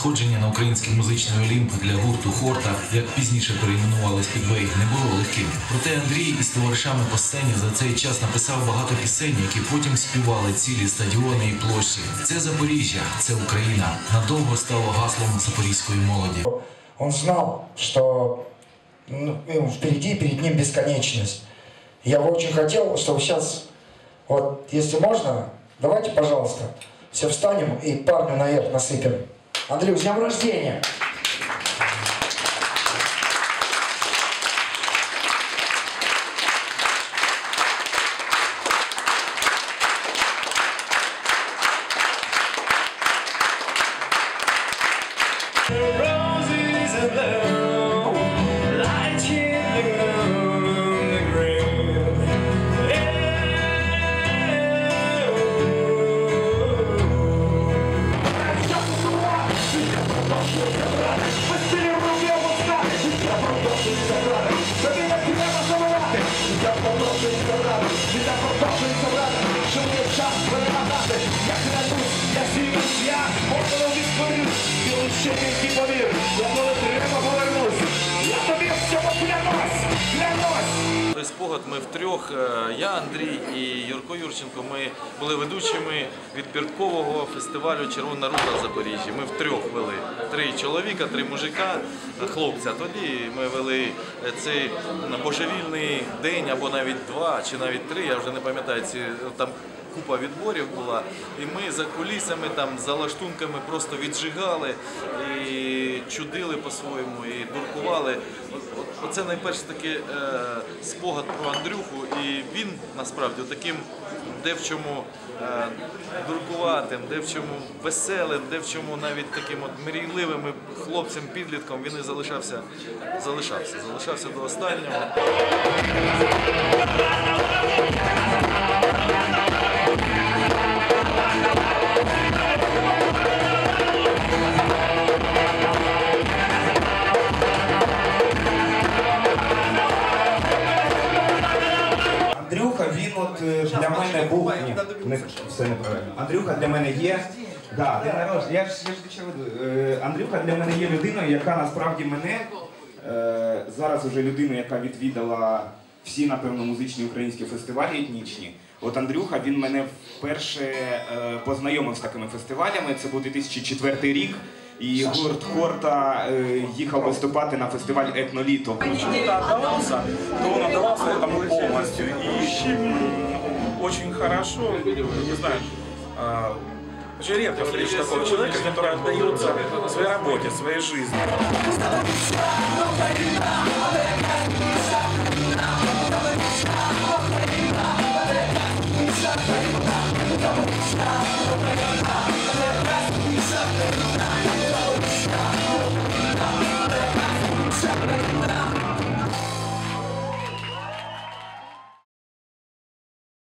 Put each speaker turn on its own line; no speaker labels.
Сходження на український музичний олімп для гурту Хорта, як пізніше перейменували Спідвей, не було легким. Проте Андрій із товаришами по сцені за цей час написав багато пісень, які потім співали цілі стадіони і площі. Це Запоріжжя, це Україна. Надовго стало гаслом запорізької молоді.
Он знал, что ну, ему впереди, перед ним бесконечность. Я бы очень хотел, чтобы сейчас, вот, если можно, давайте, пожалуйста, все встанем и парню наверх насыпем. Андрей, с днем рождения!
Я
спогад ми втрьох, е, я, Андрій і Юрко Юрченко, ми були ведучими відбіркового фестивалю Червона рута в Запоріжжі. Ми втрьох вели. Три чоловіка, три мужика, е, хлопця. Тоді ми вели е, цей божевільний день або навіть два, чи навіть три, я вже не пам'ятаю, ці там купа відборів була. І ми за кулісами, там, за лаштунками просто віджигали і чудили по-своєму, і дуркували. Оце найперше такий е, спогад про Андрюху, і він насправді таким де в чому е, дуркуватим, де в чому веселим, де в чому навіть таким от мрійливим хлопцем, підлітком він і залишався, залишався, залишався до останнього.
Для мене був. Ні, не, все неправильно. Андрюха для мене є. Да, день. Я ж я ж. Е, Андрюха для мене є людиною, яка насправді мене е, зараз уже людина, яка відвідала всі, напевно, музичні українські фестивалі етнічні. От Андрюха він мене вперше е, познайомив з такими фестивалями. Це був 2004 рік. І гурт Хорта е, їхав виступати на фестиваль Етноліто.
чему-то отдавался, то он отдавался этому полностью. И м, очень хорошо, не знаю, а, очень редко встречу такого человека, который отдается своей работе, своей жизни. Stop.